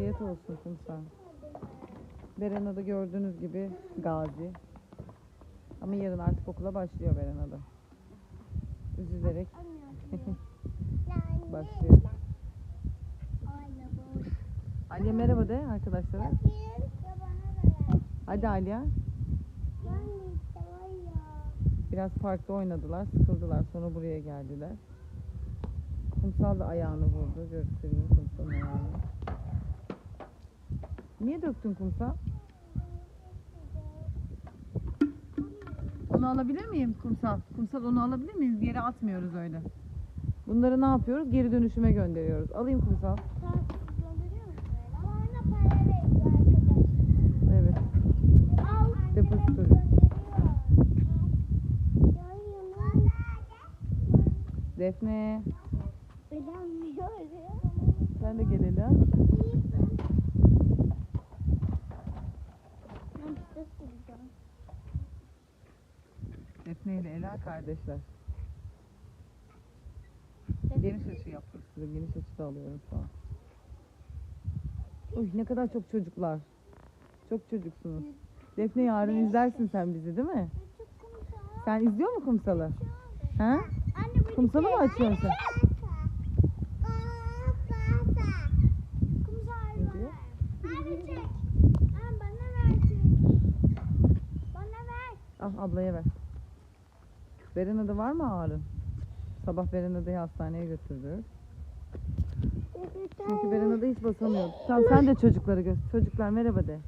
Afiyet olsun Kumsal. Berena'da gördüğünüz gibi gazi. Ama yarın artık okula başlıyor Berena'da. Üzülerek başlıyor. Aliye merhaba de arkadaşlara. Hadi Aliye. Biraz parkta oynadılar, sıkıldılar. Sonra buraya geldiler. Kumsal da ayağını vurdu. Göstereyim kumsalın ayağını. Niye döktün kumsal? Onu alabilir miyim kumsal? Kumsal onu alabilir miyiz? Yere atmıyoruz öyle. Bunları ne yapıyoruz? Geri dönüşüme gönderiyoruz. Alayım kumsal. Evet. Defne. Sen de gel Defne ile Ela kardeşler. Geniş açı yaptık size. Geniş açıda alıyorum şu an. Uy ne kadar çok çocuklar. Çok çocuksunuz. Defne yarın izlersin sen bizi değil mi? Sen izliyor mu kumsalı? Ha? Kumsalı mı açıyorsun sen? Al ablaya ver. Berena'da var mı ağrın? Sabah Berena'dayı hastaneye götürdük. Çünkü Berena'da hiç basamıyordu. Tamam sen de çocukları göster. Çocuklar merhaba de.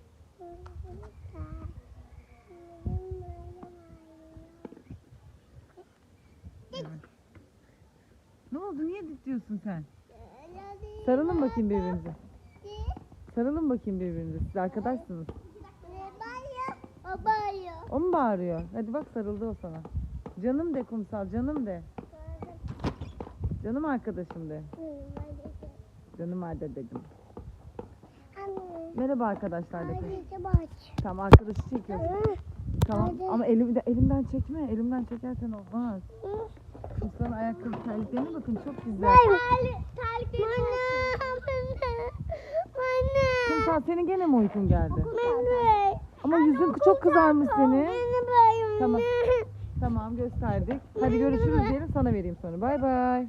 Ne oldu? Niye diyorsun sen? Sarılın bakayım birbirinize. Sarılın bakayım birbirinize. Siz arkadaşsınız. O mu bağırıyor? Hadi bak sarıldı o sana. Canım de kumsal, canım de. Canım arkadaşım de. Canım hadi dedim. Merhaba arkadaşlar de. Tamam arkadaşı çekiyorsun. Tamam ama elim, elimden çekme. Elimden çekersen olmaz. Kumsalın ayakkabı terliklerine bakın çok güzel. Kumsal senin gene mi uykun geldi? Ama yüzün çok kızarmış senin. Tamam. Tamam gösterdik. Hadi görüşürüz diyelim sana vereyim sonra. Bay bay.